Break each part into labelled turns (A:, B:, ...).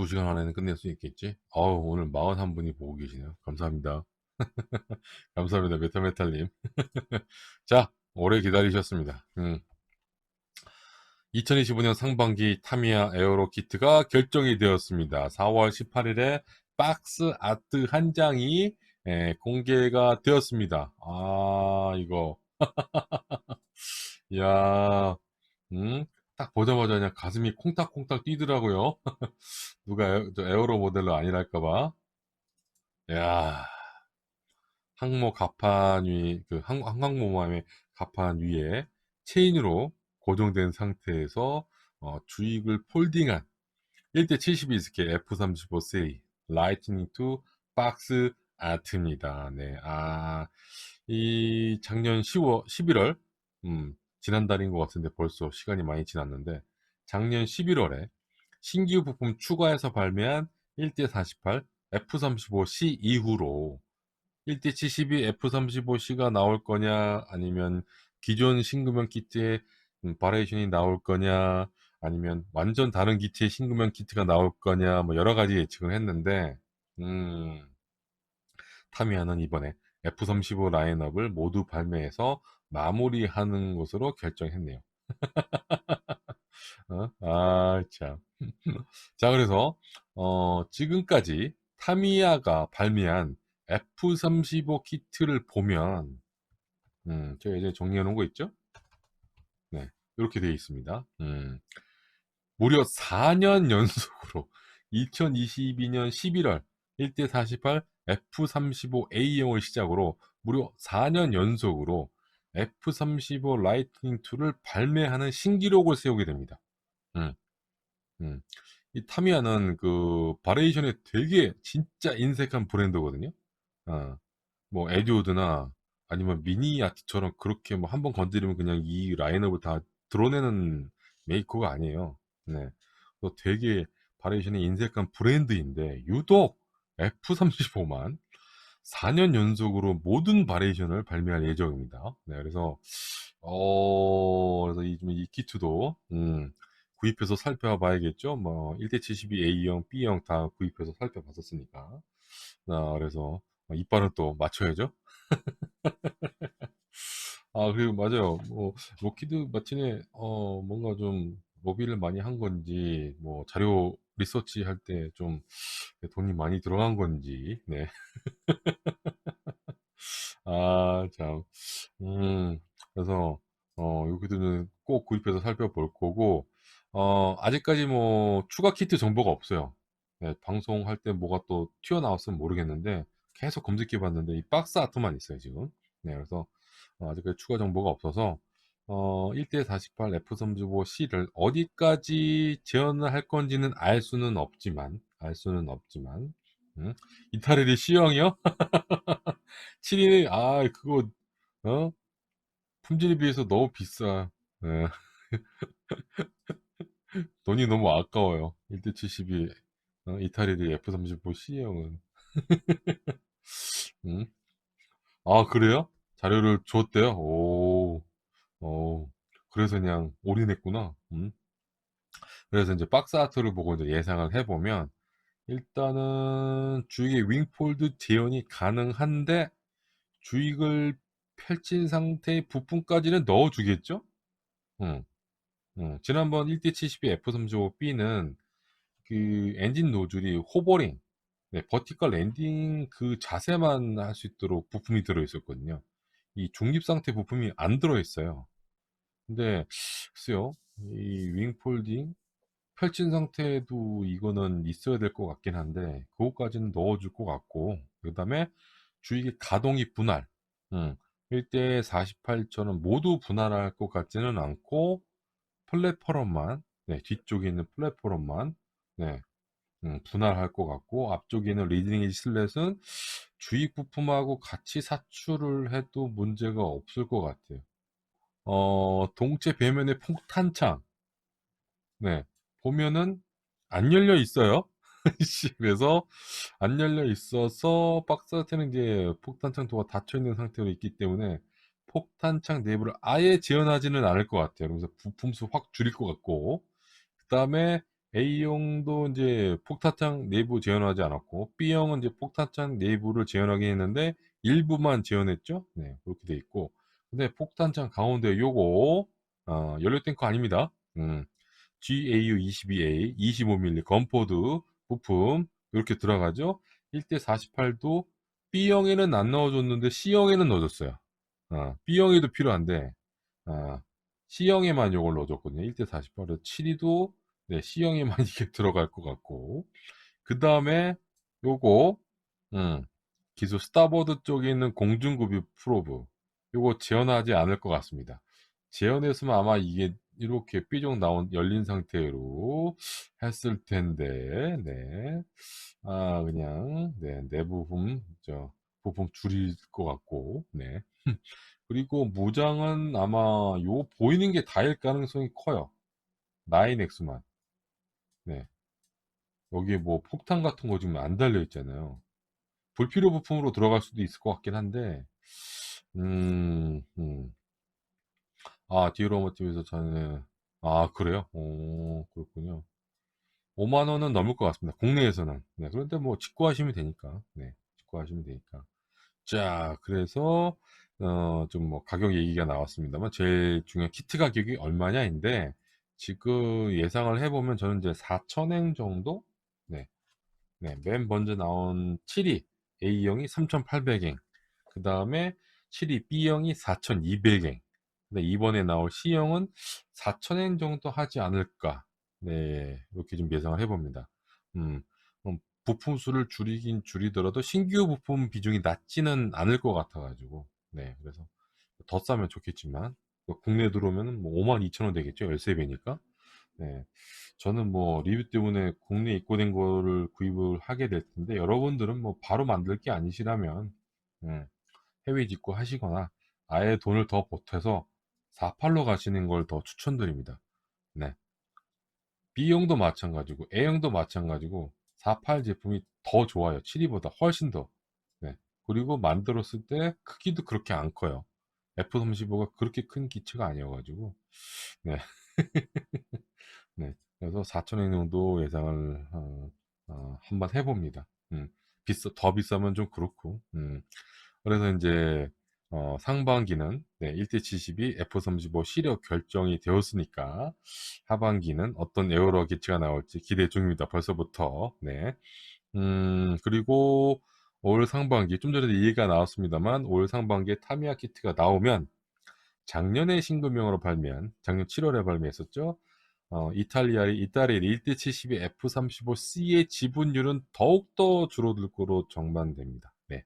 A: 2시간 안에는 끝낼 수 있겠지? 어우, 오늘 41분이 보고 계시네요. 감사합니다. 감사합니다. 메타메탈님. 자, 오래 기다리셨습니다. 음. 2025년 상반기 타미야 에어로 키트가 결정이 되었습니다. 4월 18일에 박스 아트 한 장이 예, 공개가 되었습니다. 아, 이거. 야, 음, 딱 보자마자 그냥 가슴이 콩닥콩닥 뛰더라고요. 누가 에어, 저 에어로 모델로 아니랄까봐. 야, 항모 가판 위, 그 항, 항공모함의 가판 위에 체인으로 고정된 상태에서 어, 주익을 폴딩한 1대 72 스케일 F35 세리 라이트닝 투 박스 아트입니다. 네, 아, 이 작년 10월, 11월, 음, 지난달인 것 같은데 벌써 시간이 많이 지났는데 작년 11월에 신규 부품 추가해서 발매한 1대48 F35C 이후로 1대72 F35C가 나올 거냐 아니면 기존 신금형 키트에 음, 바레이션이 나올 거냐 아니면 완전 다른 기체의 신금형 키트가 나올 거냐 뭐 여러 가지 예측을 했는데 음, 타미야는 이번에 F35 라인업을 모두 발매해서 마무리하는 것으로 결정했네요. 어? 아, 참. 자, 그래서 어, 지금까지 타미야가 발매한 F35 키트를 보면 음, 제가 이제 정리해 놓은 거 있죠? 네, 이렇게 되어 있습니다. 음, 무려 4년 연속으로 2022년 11월 1대48 F35A형을 시작으로 무려 4년 연속으로 F35 라이트닝 2를 발매하는 신기록을 세우게 됩니다. 음, 음. 이 타미야는 그 바레이션에 되게 진짜 인색한 브랜드거든요. 어, 뭐 에듀오드나 아니면 미니 아트처럼 그렇게 뭐 한 번 건드리면 그냥 이 라인업을 다 드러내는 메이커가 아니에요. 네. 또 되게 바레이션이 인색한 브랜드인데 유독 F35만 4년 연속으로 모든 바레이션을 발매할 예정입니다. 네, 그래서 어 그래서 이, 이 키트도 음, 구입해서 살펴봐야겠죠. 뭐 1대 72 A형, B형 다 구입해서 살펴봤었으니까. 아, 그래서 이빨은 또 맞춰야죠. 아, 그리고 맞아요. 뭐 로키드 마틴에 어 뭔가 좀 로비를 많이 한 건지 뭐 자료 리서치 할 때 좀 돈이 많이 들어간 건지 네. 아, 참. 음, 그래서 어 여기들은 꼭 구입해서 살펴볼 거고 어 아직까지 뭐 추가 키트 정보가 없어요. 네, 방송할 때 뭐가 또 튀어나왔으면 모르겠는데 계속 검색해 봤는데 이 박스 아트만 있어요, 지금. 네, 그래서 어, 아직까지 추가 정보가 없어서 어, 1대 48 F35C를 어디까지 재현을 할 건지는 알 수는 없지만 알 수는 없지만 음? 이타르리 C형이요? 7인의 아 그거 어? 품질에 비해서 너무 비싸. 예. 돈이 너무 아까워요. 1대 72 어, 이타리리 F35 C형은. 음? 아 그래요? 자료를 줬대요? 오, 오. 그래서 그냥 올인했구나. 음? 그래서 이제 박스 아트를 보고 이제 예상을 해 보면 일단은 주익의 윙폴드 재현이 가능한데 주익을 펼친 상태의 부품까지는 넣어 주겠죠? 응, 응. 지난번 1대72 F35B는 그 엔진 노즐이 호버링, 네, 버티컬 랜딩 그 자세만 할 수 있도록 부품이 들어 있었거든요. 이 중립 상태 부품이 안 들어있어요. 근데 글쎄요, 이 윙폴딩 펼친 상태에도 이거는 있어야 될 것 같긴 한데 그거까지는 넣어줄 것 같고 그 다음에 주익의 가동이 분할 음, 1대 48처럼 모두 분할할 것 같지는 않고 플랫포럼만 네, 뒤쪽에 있는 플랫포럼만 네, 음, 분할할 것 같고 앞쪽에 있는 리딩 슬랫은 주익 부품하고 같이 사출을 해도 문제가 없을 것 같아요. 어, 동체 배면의 폭탄창 네, 보면은 안 열려 있어요. 그래서 안 열려 있어서 박스 상태는 이제 폭탄창 도가 닫혀 있는 상태로 있기 때문에 폭탄창 내부를 아예 재현하지는 않을 것 같아요. 그래서 부품 수 확 줄일 것 같고 그 다음에 A형도 이제 폭탄창 내부 재현하지 않았고 B형은 이제 폭탄창 내부를 재현하긴 했는데 일부만 재현했죠. 네, 그렇게 돼 있고 근데 폭탄창 가운데 요거 어, 연료 탱커 아닙니다. 음, GAU22A 25mm 건포드 부품 이렇게 들어가죠. 1대 48도 B형에는 안 넣어줬는데 C형에는 넣어줬어요. 어, B형에도 필요한데 어, C형에만 요걸 넣어줬거든요. 1대 48도 7위도 네, C형에만 이게 들어갈 것 같고 그 다음에 요거 음, 기수 스타보드 쪽에 있는 공중급유 프로브 요거 재현하지 않을 것 같습니다. 재현했으면 아마 이게 이렇게 삐종 나온 열린 상태로 했을 텐데 네. 아 그냥 네, 내부 부품 저 부품 줄일 것 같고 네. 그리고 무장은 아마 요 보이는 게 다일 가능성이 커요. 9X만. 네. 여기에 뭐 폭탄 같은 거 지금 안 달려 있잖아요. 불필요 부품으로 들어갈 수도 있을 것 같긴 한데, 음, 음. 아, 디오로모티브에서 저는, 아, 그래요? 오, 그렇군요. 5만 원은 넘을 것 같습니다. 국내에서는. 네, 그런데 뭐 직구하시면 되니까. 네, 직구하시면 되니까. 자, 그래서 어, 좀 뭐 가격 얘기가 나왔습니다만 제일 중요한 키트 가격이 얼마냐인데 지금 예상을 해보면 저는 이제 4천엔 정도? 네, 네, 맨 먼저 나온 7위 A형이 3,800엔, 그 다음에 7위 B형이 4,200엔. 근데 이번에 나올 C형은 4,000엔 정도 하지 않을까. 네, 이렇게 좀 예상을 해봅니다. 음, 음, 부품 수를 줄이긴 줄이더라도 신규 부품 비중이 낮지는 않을 것 같아가지고, 네, 그래서 더 싸면 좋겠지만, 국내에 들어오면 뭐 52,000원 되겠죠? 13배니까. 네. 저는 뭐 리뷰 때문에 국내에 입고된 거를 구입을 하게 될 텐데 여러분들은 뭐 바로 만들 게 아니시라면 음, 해외 직구 하시거나 아예 돈을 더 보태서 48로 가시는 걸 더 추천드립니다. 네. B형도 마찬가지고 A형도 마찬가지고 48 제품이 더 좋아요. 7위보다 훨씬 더. 네. 그리고 만들었을 때 크기도 그렇게 안 커요. F35가 그렇게 큰 기체가 아니어가지고 네. 네. 그래서 4천엔 정도 예상을 어, 어, 한번 해봅니다. 음, 비싸, 더 비싸면 좀 그렇고. 음. 그래서 이제 어, 상반기는 네, 1대 72 F35 시력 결정이 되었으니까 하반기는 어떤 에어로 기체가 나올지 기대 중입니다. 벌써부터. 네. 음, 그리고 올 상반기 좀 전에도 얘기가 나왔습니다만 올 상반기에 타미야 키트가 나오면 작년에 신규명으로 발매한 작년 7월에 발매했었죠. 어, 이탈리아의 이탈리아 1대72 F35C의 지분율은 더욱더 줄어들 거로 전망됩니다. 네.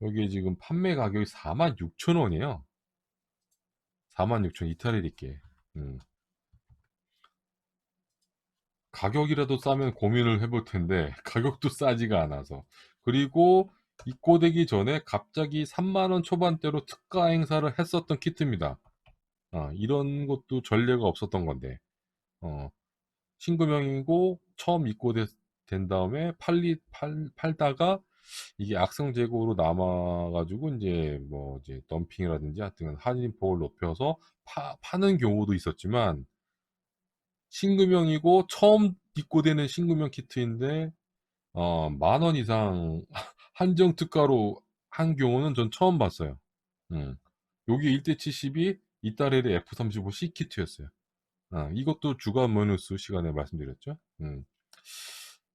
A: 여기 지금 판매 가격이 46,000원이에요. 46,000원 이탈리아께. 음. 가격이라도 싸면 고민을 해볼 텐데 가격도 싸지가 않아서 그리고 입고되기 전에 갑자기 3만원 초반대로 특가 행사를 했었던 키트입니다. 아, 이런 것도 전례가 없었던 건데 어, 신규명이고 처음 입고된 다음에 팔리 팔, 팔다가 이게 악성 재고로 남아가지고 이제 뭐 이제 덤핑이라든지 하여튼 할인 폭을 높여서 파, 파는 경우도 있었지만 신규명이고 처음 입고되는 신규명 키트인데 어, 만원 이상 한정 특가로 한 경우는 전 처음 봤어요. 음. 여기 1대 70이 이따레의 F35C 키트였어요. 아, 이것도 주간 모누스 시간에 말씀드렸죠. 음.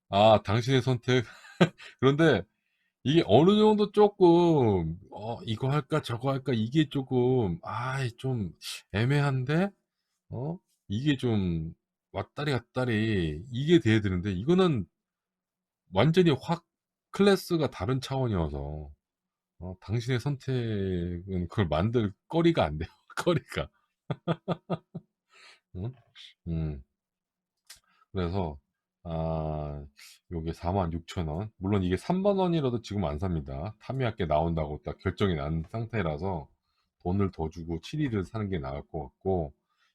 A: 아, 당신의 선택. 그런데 이게 어느 정도 조금, 어, 이거 할까, 저거 할까, 이게 조금, 아, 좀 애매한데, 어, 이게 좀 왔다리 갔다리, 이게 돼야 되는데, 이거는 완전히 확 클래스가 다른 차원이어서, 어, 당신의 선택은 그걸 만들 거리가 안 돼요. 거리가. 응? 음. 그래서 아 요게 46,000원 물론 이게 3만원이라도 지금 안 삽니다 타미야께 나온다고 딱 결정이 난 상태라서 돈을 더 주고 7위를 사는 게 나을 것 같고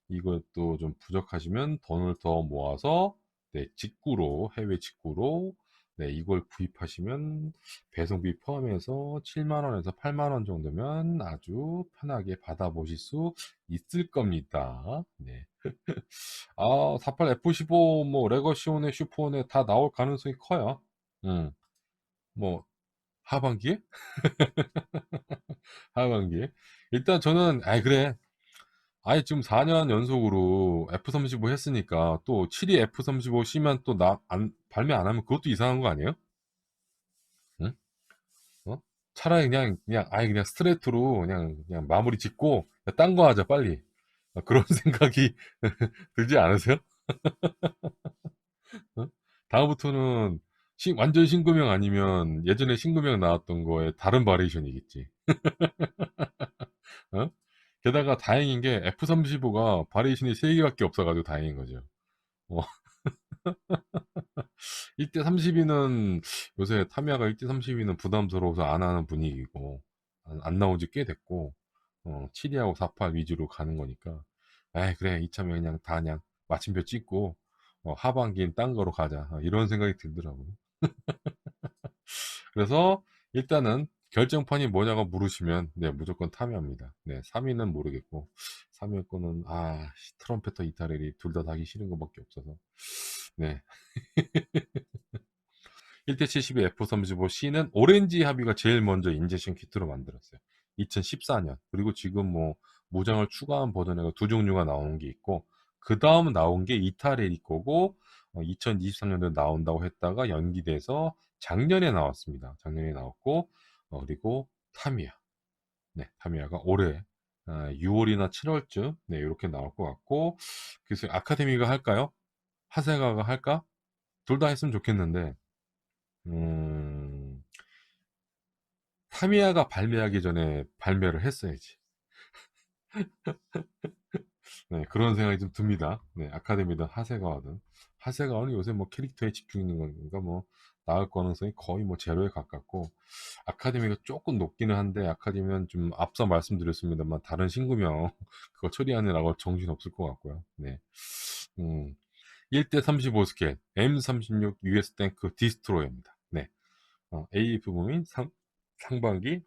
A: 이것도 좀 부족하시면 돈을 더 모아서 네, 직구로 해외 직구로 네, 이걸 구입하시면 배송비 포함해서 7만원에서 8만원 정도면 아주 편하게 받아보실 수 있을 겁니다. 네. 아, 48 F15 뭐 레거시온에 슈퍼온에 다 나올 가능성이 커요. 음, 뭐 하반기에? 하반기에? 일단 저는 아이 그래. 아예 지금 4년 연속으로 F35 했으니까 또 7위 F35 C만 또 나, 안, 발매 안 하면 그것도 이상한 거 아니에요? 응? 어? 차라리 그냥, 그냥, 아예 그냥 스트레이트로 그냥, 그냥 마무리 짓고, 딴 거 하자, 빨리. 아, 그런 생각이 들지 않으세요? 어? 다음부터는 신- 완전 신규명 아니면 예전에 신규명 나왔던 거에 다른 바리에이션이겠지. 어? 게다가 다행인 게 F35가 바리에이션이 3개밖에 없어가지고 다행인 거죠. 어, 1대 32는 요새 타미야가 1대 32는 부담스러워서 안 하는 분위기고 안, 안 나온 지 꽤 됐고 어, 7위하고 48 위주로 가는 거니까 에이 그래 이참에 그냥 다 그냥 마침표 찍고 어, 하반기엔 딴 거로 가자 어, 이런 생각이 들더라고요. 그래서 일단은 결정판이 뭐냐고 물으시면 네 무조건 타미야입니다. 네 3위는 모르겠고 3위 거는 아 씨, 트럼페터 이타렐이 둘다 하기 싫은 것밖에 없어서 네 1대 72 F35C는 오렌지 합의가 제일 먼저 인젝션 키트로 만들었어요. 2014년. 그리고 지금 뭐 무장을 추가한 버전에 두 종류가 나오는 게 있고 그 다음 나온 게 이타렐이 거고 2023년도에 나온다고 했다가 연기돼서 작년에 나왔습니다. 작년에 나왔고 어, 그리고 타미야. 네, 타미야가 올해 6월이나 7월쯤 네, 이렇게 나올 것 같고 그래서 아카데미가 할까요? 하세가가 할까? 둘 다 했으면 좋겠는데 음, 타미야가 발매하기 전에 발매를 했어야지. 네, 그런 생각이 좀 듭니다. 네, 아카데미든 하세가와든. 하세가와는 요새 뭐 캐릭터에 집중 있는 거니까 뭐 나올 가능성이 거의 뭐 제로에 가깝고 아카데미가 조금 높기는 한데 아카데미는 좀 앞서 말씀드렸습니다만 다른 신구명 그거 처리하느라고 정신 없을 것 같고요. 네. 음, 1대 35 스케일 M36 US 탱크 디스트로이입니다. 네. 어, A 부분인 상, 상반기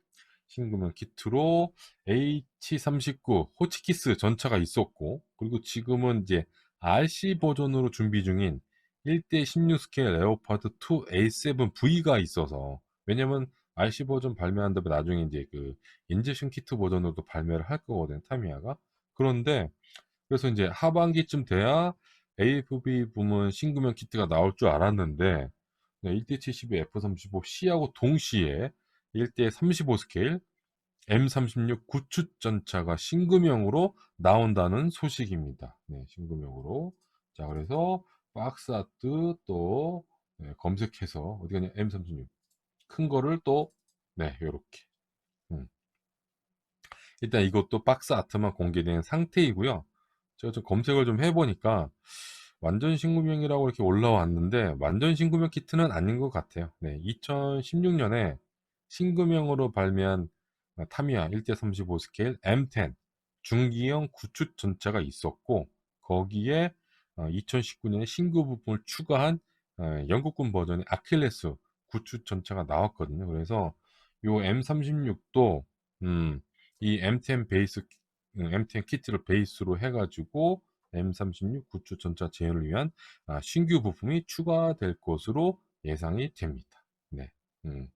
A: 신구명 키트로 H39 호치키스 전차가 있었고 그리고 지금은 이제 RC 버전으로 준비 중인 1대 16 스케일 레오파드 2 A7V가 있어서 왜냐면 RC 버전 발매한 다음에 나중에 이제 그 인젝션 키트 버전으로도 발매를 할 거거든 타미야가 그런데 그래서 이제 하반기쯤 돼야 AFB 부문 신구명 키트가 나올 줄 알았는데 1대 72 F35C하고 동시에 1대 35 스케일 M36 구축 전차가 신규명으로 나온다는 소식입니다. 네, 신규명으로. 자, 그래서 박스아트 또 네, 검색해서 어디 가냐 M36 큰 거를 또 네, 요렇게. 음. 일단 이것도 박스 아트만 공개된 상태이고요. 제가 좀 검색을 좀 해보니까 완전 신구명이라고 이렇게 올라왔는데 완전 신구명 키트는 아닌 것 같아요. 네, 2016년에 신구명으로 발매한 타미야 1대35 스케일 M10 중기형 구축 전차가 있었고 거기에 2019년에 신규 부품을 추가한 어, 영국군 버전의 아킬레스 구축 전차가 나왔거든요. 그래서 요 M36도 음, 이 M10 베이스 M10 키트를 베이스로 해가지고 M36 구축 전차 제어를 위한 아, 신규 부품이 추가될 것으로 예상이 됩니다. 네. 음.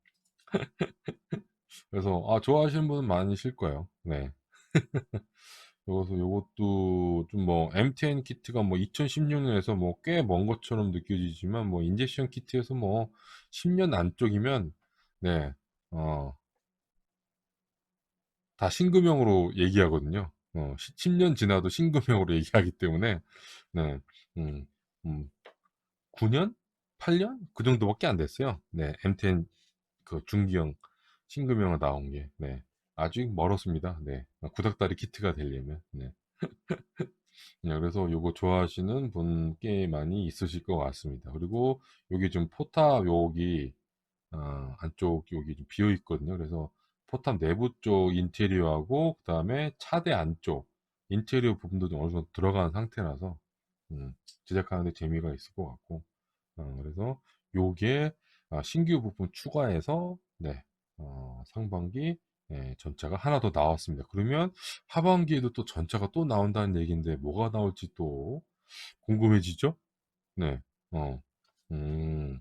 A: 그래서 아 좋아하시는 분은 많으실 거예요. 네. 그래서 요것도 좀 뭐 MTN 키트가 뭐 2016년에서 뭐 꽤 먼 것처럼 느껴지지만 뭐 인젝션 키트에서 뭐 10년 안쪽이면 네. 어. 다 신규명으로 얘기하거든요. 어, 10년 지나도 신규명으로 얘기하기 때문에 네. 음. 음. 9년? 8년? 그 정도밖에 안 됐어요. 네. MTN 그 중기형 신규명으로 나온 게. 네. 아직 멀었습니다. 네. 구닥다리 키트가 되려면. 네. 네, 그래서 요거 좋아하시는 분 꽤 많이 있으실 것 같습니다. 그리고 여기 좀 포탑 여기 어, 안쪽 여기 좀 비어 있거든요. 그래서 포탑 내부 쪽 인테리어하고 그 다음에 차대 안쪽 인테리어 부분도 좀 어느 정도 들어간 상태라서 음, 제작하는데 재미가 있을 것 같고 어, 그래서 요게 아, 신규 부분 추가해서 네 어, 상반기 예 전차가 하나 더 나왔습니다. 그러면 하반기에도 또 전차가 또 나온다는 얘긴데 뭐가 나올지 또 궁금해지죠? 네. 어. 음.